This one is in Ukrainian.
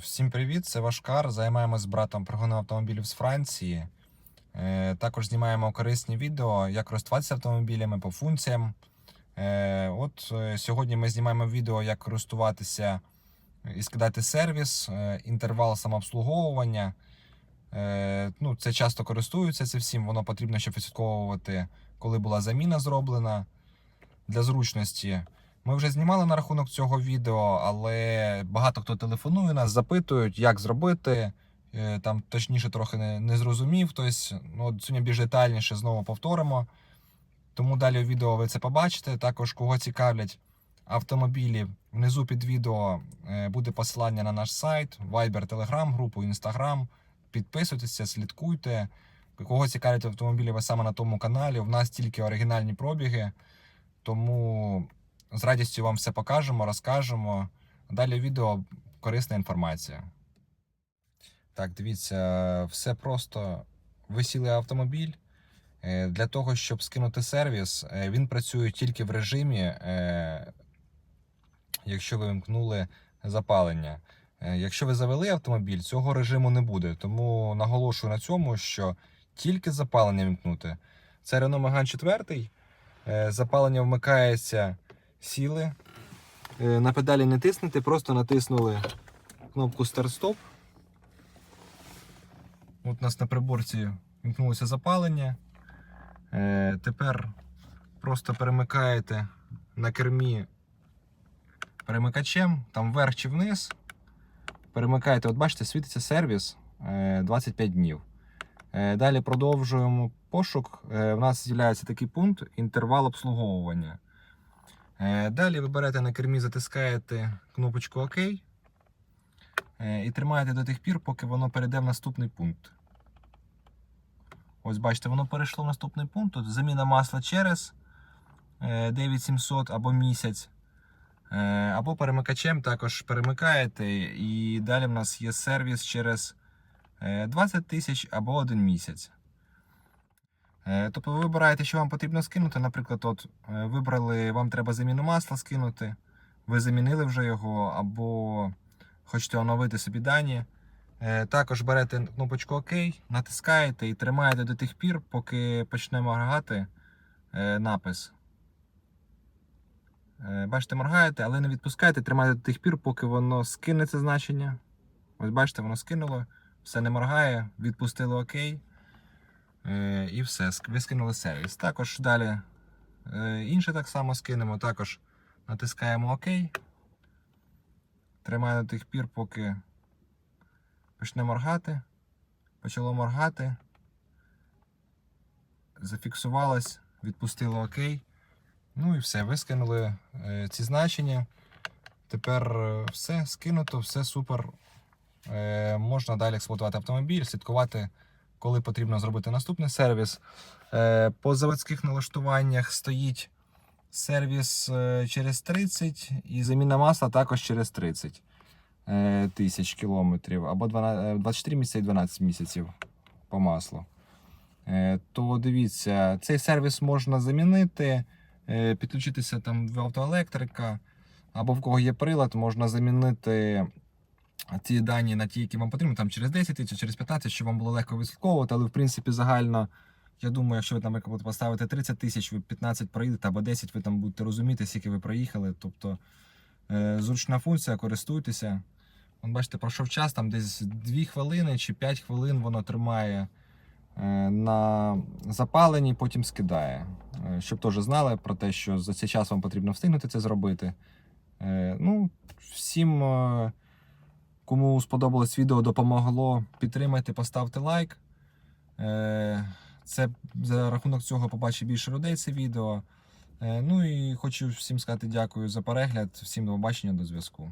Всім привіт, це Вашкар. Займаємось з братом пригоном автомобілів з Франції. Е, Також знімаємо корисні відео, як користуватися автомобілями по функціям. Е, От е, сьогодні ми знімаємо відео, як користуватися і скидати сервіс, інтервал самообслуговування. Ну, це часто користуються це всім. Воно потрібно, щоб відслідковувати, коли була заміна зроблена для зручності. Ми вже знімали на рахунок цього відео, але багато хто телефонує нас, запитують, як зробити. Е, Там точніше трохи не, не зрозумів. Тобто, ну, сьогодні більш детальніше знову повторимо. Тому далі у відео ви це побачите. Також кого цікавлять автомобілі, внизу під відео е, буде посилання на наш сайт, Viber, Telegram, групу, Instagram. Підписуйтеся, слідкуйте. Кого цікавлять автомобілі, ви саме на тому каналі. У нас тільки оригінальні пробіги. Тому з радістю вам все покажемо, розкажемо. Далі відео корисна інформація. Так, дивіться, все просто. Ви сіли автомобіль. Е, Для того, щоб скинути сервіс, е, він працює тільки в режимі, е, якщо ви вимкнули запалення. Якщо ви завели автомобіль, цього режиму не буде. Тому наголошую на цьому, що тільки запалення вимкнути. Це Renault Megane 4. Е, Запалення вмикається, сіли. Е, На педалі не тиснете, просто натиснули кнопку старт-стоп. От у нас на приборці вімкнулося запалення. Е, Тепер просто перемикаєте на кермі перемикачем, там вверх чи вниз. Перемикаєте, от бачите, світиться сервіс е, 25 днів. Е, Далі продовжуємо пошук. У нас з'являється такий пункт інтервал обслуговування. Е, Далі ви берете на кермі, затискаєте кнопочку ОК е, і тримаєте до тих пір, поки воно перейде в наступний пункт. Ось бачите, воно перейшло в наступний пункт. Тут заміна масла через е, 9700 або місяць. Е, Або перемикачем також перемикаєте, і далі в нас є сервіс через е, 20 тисяч або один місяць. Е, Тобто ви вибираєте, що вам потрібно скинути. Наприклад, от е, вибрали, вам треба заміну масла скинути, ви замінили вже його, або хочете оновити собі дані. Е, Також берете кнопочку ОК, натискаєте і тримаєте до тих пір, поки почне моргати напис. Бачите, моргаєте, але не відпускайте, тримайте до тих пір, поки воно скине це значення. Ось бачите, воно скинуло, все не моргає, відпустили ОК. Е, І все, ви скинули сервіс. Також далі е, інше так само скинемо. Також натискаємо ОК. Тримаємо до тих пір, поки почне моргати. Почало моргати. Зафіксувалось, відпустило ОК. Ну і все, ви скинули е, ці значення. Тепер все скинуто, все супер. Можна далі експлуатувати автомобіль, слідкувати, коли потрібно зробити наступний сервіс. Е, по заводських налаштуваннях стоїть сервіс е, через 30 і заміна масла також через 30 е, тисяч кілометрів, або 12, е, 24 місяці і 12 місяців по маслу. То дивіться, цей сервіс можна замінити, підключитися там до автоелектрика, або в кого є прилад, можна замінити ці дані на ті, які вам потрібні, там через 10 тисяч, через 15, щоб вам було легко відслідковувати, але в принципі загально. Я думаю, якщо ви там поставите 30 тисяч, ви 15 проїдете або 10, ви там будете розуміти, скільки ви проїхали. Тобто е, зручна функція, користуйтеся. Вон, бачите, пройшов час, там десь 2 хвилини чи 5 хвилин воно тримає е, на запаленні, потім скидає. Е, Щоб теж знали про те, що за цей час вам потрібно встигнути це зробити. Ну, всім, кому сподобалось відео, допомогло, підтримайте, поставте лайк. Е, Це за рахунок цього побачить більше людей це відео. Е, Ну і хочу всім сказати дякую за перегляд. Всім до побачення, до зв'язку.